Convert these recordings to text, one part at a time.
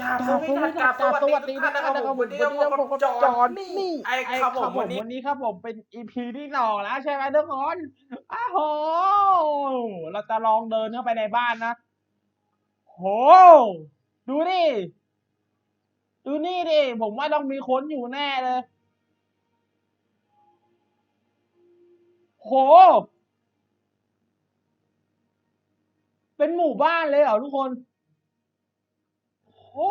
กราบสวัสดีครับกราบสวัสดีทุกท่านนะครับผมวันนี้เราพบกับจอนนี่ไอ้ครับผมวันนี้วันนี้ครับผมเป็นอีพีที่สองแล้วใช่ไหมทุกคนอ้าวโห เราจะลองเดินเข้าไปในบ้านนะโห ดูดิดูนี่ดิ ผมว่าต้องมีคนอยู่แน่เลย โห เป็นหมู่บ้านเลยเหรอทุกคน โห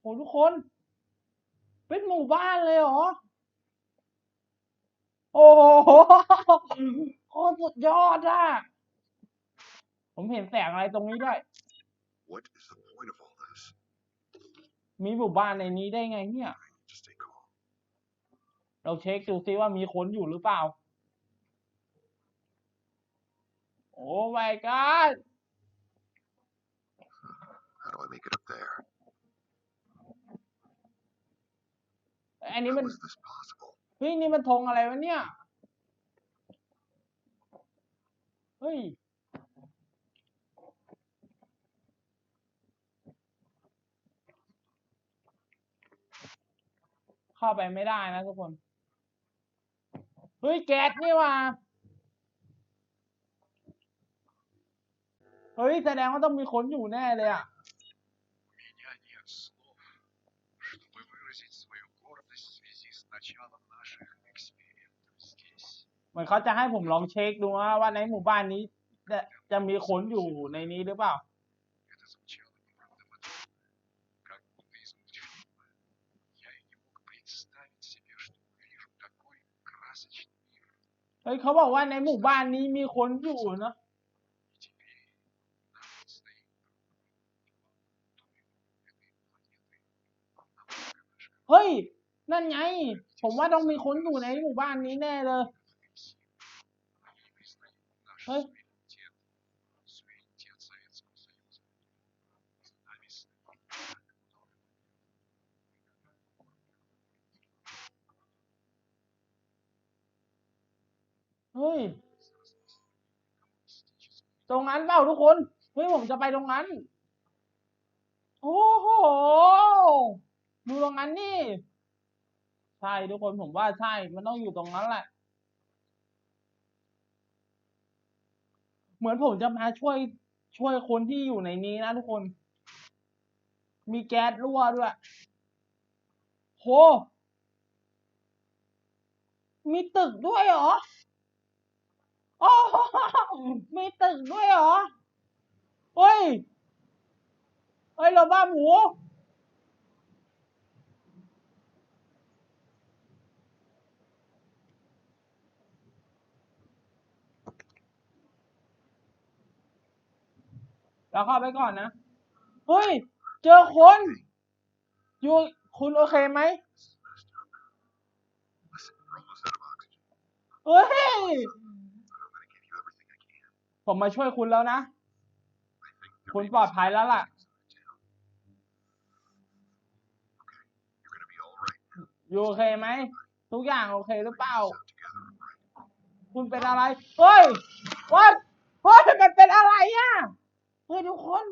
โหทุกคน เป็นหมู่บ้านเลยเหรอ โอ้โหโคตรสุดยอดอะผมเห็นแสงอะไรตรงนี้ด้วย What is the point of all this? มีหมู่บ้านในนี้ได้ไงเนี่ย Just stay calm. เราเช็คดูซิว่ามีคนอยู่หรือเปล่า โอ้ my god อันนี้มัน How is this possible? เฮ้ยนี่มันธงอะไรวะเนี่ยเฮ้ยเข้าไปไม่ได้นะทุกคน เฮ้ยแก๊สนี่ว่ะเฮ้ยแสดงว่าต้องมีคนอยู่แน่เลยอะ มือนเขาจะให้ผมลองเช็คดูว่าว่าในหมู่บ้านนี้จะจะมีคนอยู่ในนี้หรือเปล่า เฮ้ยเขาบอกว่าในหมู่บ้านนี้มีคนอยู่นะเฮ้ย นั่นไง ผมว่าต้องมีคนอยู่ในหมู่บ้านนี้แน่เลย Huh? Hey. ตรงนั้นเปล่าทุกคน เฮ้ยผมจะไปตรงนั้น โอ้โห ดูตรงนั้นนี่ ใช่ทุกคนผมว่าใช่ มันต้องอยู่ตรงนั้นแหละ เหมือนผมจะมาช่วยช่วยคนที่อยู่ในนี้นะทุกคน มีแก๊สรั่วด้วยโหมีตึกด้วยเหรอโอ้โหมีตึกด้วยเหรอเฮ้ยเฮ้ยเราบ้าหมู เราเข้าไปก่อนนะเฮ้ย เจอคนอยู่คุณโอเคไหมเฮ้ย ผมมาช่วยคุณแล้วนะ คุณปลอดภัยแล้วล่ะ อยู่โอเคไหม ทุกอย่างโอเคหรือเปล่า คุณเป็นอะไร เฮ้ยวัดเฮ้ย มันเป็นอะไรอะ เฮ้ยทุกคน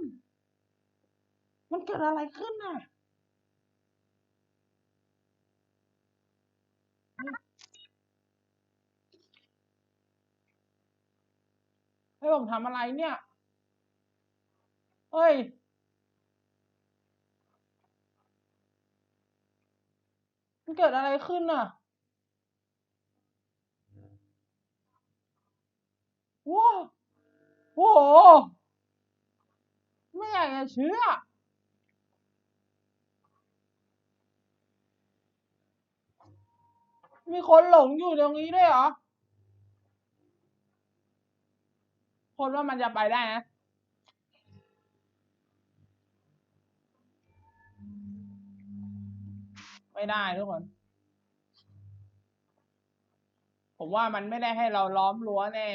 มันเกิ ดอะไรขึ้นน่ะให้ผมทำอะไรเนี่ย เฮ้ย มันเกิดอะไรขึ้นน่ะว้าวโอ้โห ไม่อยากจะเชื่อ มีคนหลงอยู่ตรงนี้ด้วยเหรอคนว่ามันจะไปได้นะไม่ได้ทุกคน ผมว่ามันไม่ได้ให้เราล้อมรั้วแน่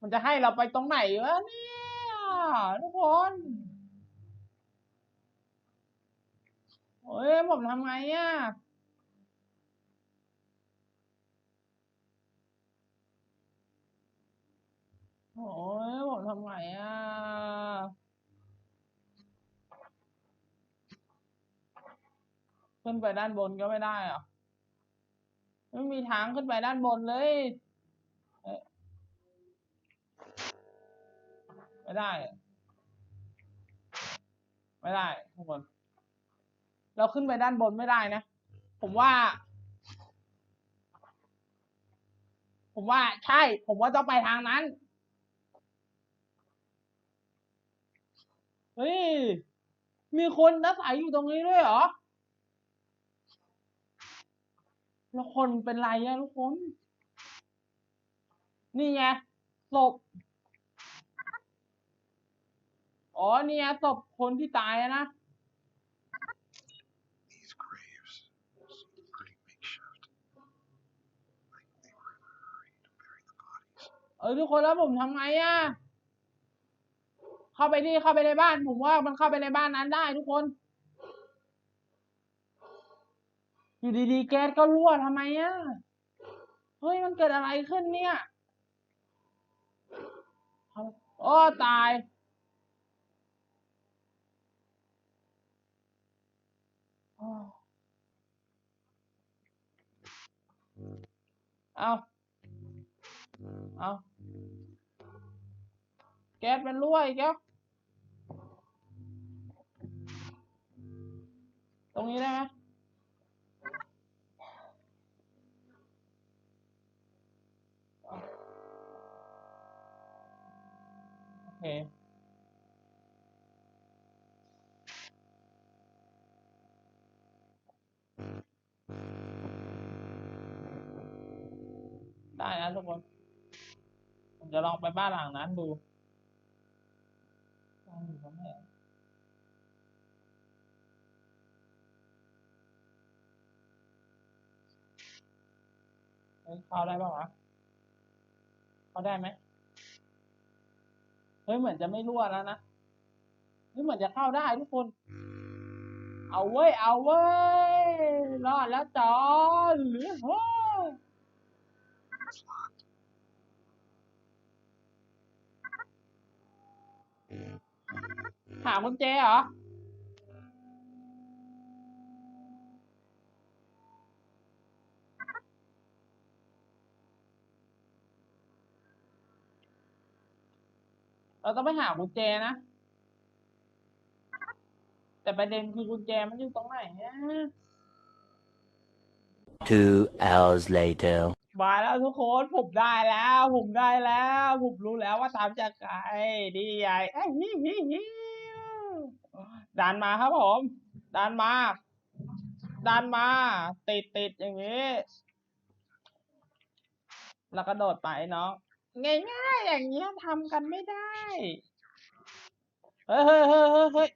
มันจะให้เราไปตรงไหนวะเนี่ยทุกคนโอ้ยผมทำไงอะ โอ้ยผมทำไงอะ ขึ้นไปด้านบนก็ไม่ได้อะไม่มีทางขึ้นไปด้านบนเลยไม่ได้ ไม่ได้ทุกคน เราขึ้นไปด้านบนไม่ได้นะ ผมว่า ผมว่าใช่ ผมว่าต้องไปทางนั้น เฮ้ย มีคนอาศัยอยู่ตรงนี้ด้วยเหรอ แล้วคนเป็นไรอะทุกคน นี่ไงศพ อ๋อ นี่ไงศพคนที่ตายนะ เออทุกคนแล้วผมทำไงอะ เข้าไปนี่เข้าไปในบ้าน ผมว่ามันเข้าไปในบ้านนั้นได้ทุกคน อยู่ดีๆ แก๊สก็รั่วทำไมอะเฮ้ยมันเกิดอะไรขึ้นเนี่ยโอ้ตาย เอาเอาแก๊สมันรั่วอีกแล้ว ตรงนี้ได้ไหมเอาโอเคได้นะทุกคน ผมจะลองไปบ้านหลังนั้นดูลองอยู่ตรงไหน เข้าได้ป่าวะเข้าได้ไหมเฮ้ยเหมือนจะไม่รั่วแล้วนะเฮ้ยเหมือนจะเข้าได้ทุกคน เอาเว้ย เอาเว้ย รอดแล้วจอนหรือเฮ้ย It's locked. หากุญแจเหรอ เราต้องไปหากุญแจนะ แต่ประเด็นคือกุญแจมันอยู่ตรงไหนเนี่ย Two hours later. มาแล้วทุกคนผมได้แล้ว ผมได้แล้ว ผมรู้แล้วว่าตามจากใครดีใหญ่เอ้ยฮิฮิฮิดันมาครับผมดันมาดันมา ติดติดอย่างนี้ แล้วก็โดดไปเนาะ ง่ายๆอย่างเงี้ยทำกันไม่ได้เฮ้ยเฮ้ยเฮ้ยเฮ้ยเฮ้ย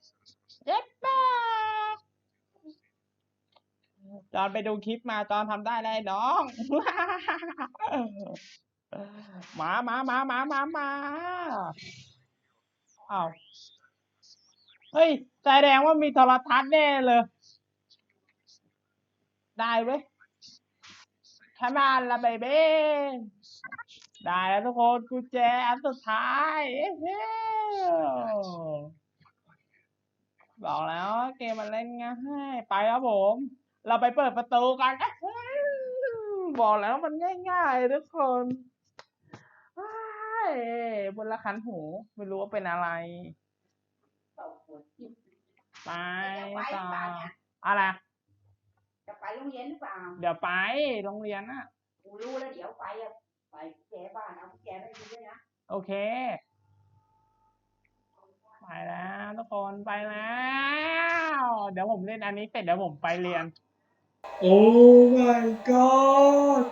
เจ็บปากจอนไปดูคลิปมาจอนทำได้เลยน้องมามามามามามาอ้าวเฮ้ยแสดงว่ามีโทรทัศน์แน่เลย ได้เว้ยแค่มาละเบเบ้ ได้แล้วทุกคนกุญแจอันสุดท้ายเอ้ยเฮ้ยบอกแล้วว่าเกมมันเล่นง่ายไปครับผม เราไปเปิดประตูกันเอ้ยบอกแล้วมันง่ายๆทุกคนอ้ายบนละคันหู ไม่รู้ว่าเป็นอะไรไปจะไปต่อเปล่าเนี่ยอะไรจะไปโรงเรียนหรือเปล่า เดี๋ยวไปโรงเรียนน่ะกูรู้แล้วเดี๋ยวไปอะ ไปแกบ้านเอาแกไม่ดีด้วยนะ โอเค ไปแล้วทุกคนไปแล้ว เดี๋ยวผมเล่นอันนี้เสร็จเดี๋ยวผมไปเรียน โอ้ my god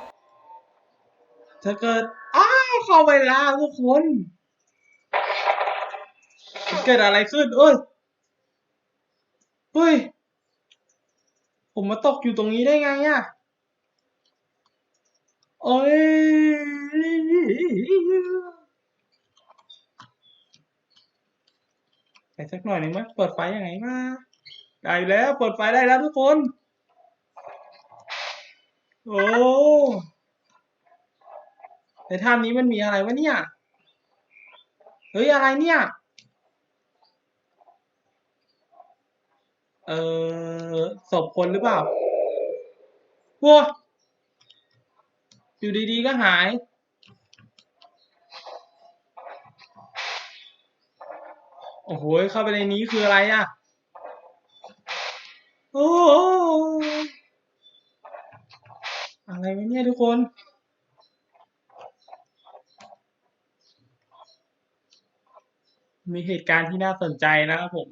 ถ้าเกิด อ้าวเข้าไปแล้วทุกคนมันเกิดอะไรขึ้นเอ้ย เฮ้ย ผมมาตกอยู่ตรงนี้ได้ไงอะ โอ้ยไปสักหน่อยหนึ่งไหมเปิดไฟยังไงมาได้แล้วเปิดไฟได้แล้วทุกคน โอ้ในถ้ำนี้มันมีอะไรวะเนี่ย เฮ้ยอะไรเนี่ย เออศพคนหรือเปล่าวัว อยู่ดีๆก็หาย โอ้โห เข้าไปในนี้คืออะไรอะ โอ้โหอะไรวะเนี่ยทุกคน มีเหตุการณ์ที่น่าสนใจนะครับผม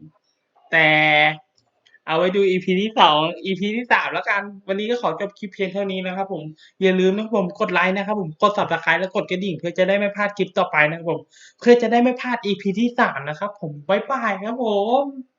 แต่ เอาไว้ดู EP ที่สอง EP ที่สามแล้วกัน วันนี้ก็ขอจบคลิปเพียงเท่านี้นะครับผมอย่าลืมนะครับผมกดไลค์นะครับผมกด subscribe และกดกระดิ่ง เพื่อจะได้ไม่พลาดคลิปต่อไปนะครับผมเพื่อจะได้ไม่พลาด EP ที่สามนะครับผมบ๊ายบายครับผม